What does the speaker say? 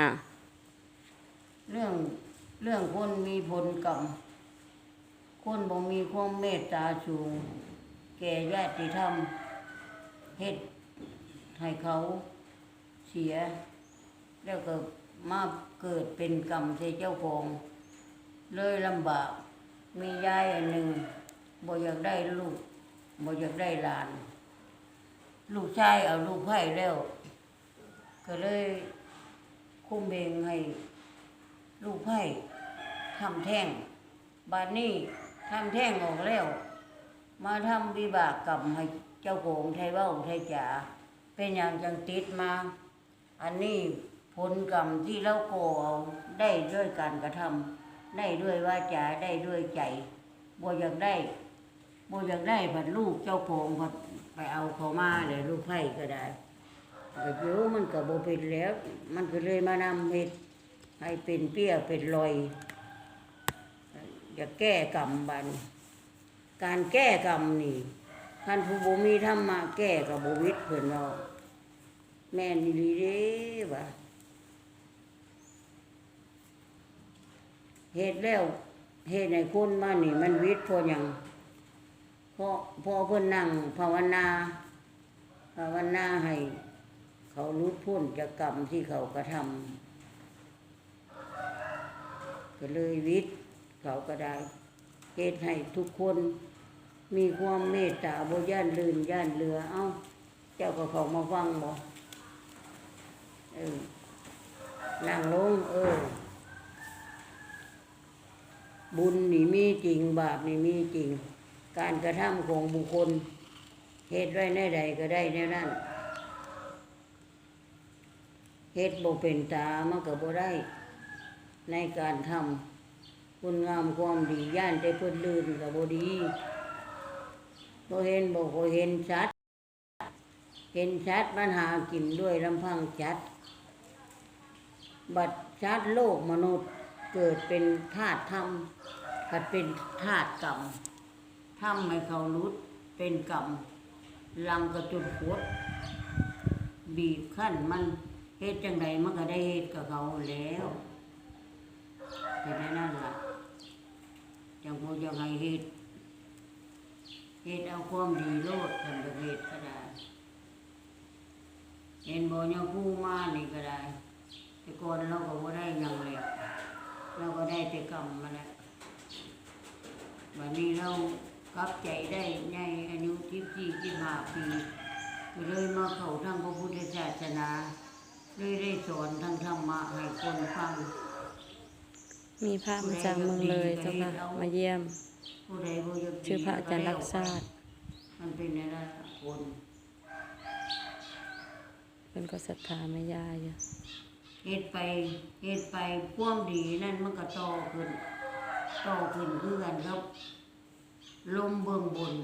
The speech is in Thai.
อะเรื่องเรื่องคนมีผลกรรม คนบ่มีความเมตตาสูง แก่ญาติธรรมเฮ็ดให้เขาเสีย แล้วก็มาเกิดเป็นกรรมใส่เจ้าของเลยลำบาก มียายอันหนึ่งบ่อยากได้ลูกบ่อยากได้หลาน ลูกชายเอาลูกไผ่แล้ว ก็เลย คุมเพลงให้ ลูกไผ่ทำแท่ง บานนี้ทำแท่งออกแล้ว มาทำวิบากกรรมให้เจ้าของไทยเว้าไทยจ๋าเป็นอย่างจังติดมา อันนี้ผลกรรมที่เราโกเอาได้ด้วยการกระทำได้ด้วยว่าจ๋าได้ด้วยใจบ่อยากได้บ่อยากได้ผัดลูกเจ้าของผัดไปเอาเขามาเลยลูกไผ่ก็ได้ ก็เดี๋ยวมันก็บ่เป็นแล้ว มันก็เลยมานำเฮ็ดให้เป็นเปี้ยเป็นรอยอย่าแก้กรรมบันการแก้กรรมนี่ท่านผู้บ่มีธรรมะแก้กับบ่วิตเพิ่นเนาะแม่นอีหลีเด้ว่าเฮ็ดแล้วเฮ็ดให้คนมานี่ มันวิตเพราะยังเพราะเพอเพิ่นนั่งภาวนาภาวนาให้ เขารู้พ้นจากกรรมที่เขากระทำก็เลยวิทย์เขาก็ได้เหตุให้ทุกคนมีความเมตตาบ่ย่านลื่นย่านเรือ เอ้า เจ้าก็เขามาฟังบ่เออนั่งลง เออ บุญนี่มีจริง บาปนี่มีจริง การกระทำของบุคคลเหตุไว้ในใดก็ได้ในนั้น เหตุบ่เป็นตามันก็บ่ได้ ในการทำคุณงามความดีย่านแต่เพิ่นลื่นกับบดีบ่เห็นบ่ก็เห็นชัด เห็นชัดปัญหากินด้วยลำพังชัด บัดชัดโลกมนุษย์เกิดเป็นธาตุธรรมกัดเป็นธาตุกรรมทำให้เขารุดเป็นกรรมลังกระจุดขวดบีบขั้นมัน เฮ็ดจังใดมันก็ได้เฮ็ดกับเขาแล้วเป็นแน่นั่นล่ะจังพูดยังไงเฮ็ดเฮ็ดเอาความดีโลดกันประเภทก็ได้เห็นบ่ยังกู้มานี่ก็ได้แต่ก่อนเราก็บ่ได้ยังเลยเราก็ได้แต่กรรมมาแล้ววันนี้เรากลับใจได้ใหญ่อายุที่สี่ที่ห้าปีก็เลยมาเข้าทางพระพุทธศาสนา เลยได้สอนทางธรรมะให้คนฟัง มีพระมาจากเมืองเลยเจ้าค่ะมาเยี่ยม ผู้ใดบ่ยกดีชื่อพระอาจารย์รักษาติมันเป็นอะไรคนเป็นก็ศรัทธาแม่ย่าอยู่เฮ็ดไปเฮ็ดไปความดีนั่นมันก็โตขึ้นโตขึ้นคือกันครับ ลมเบื้องบน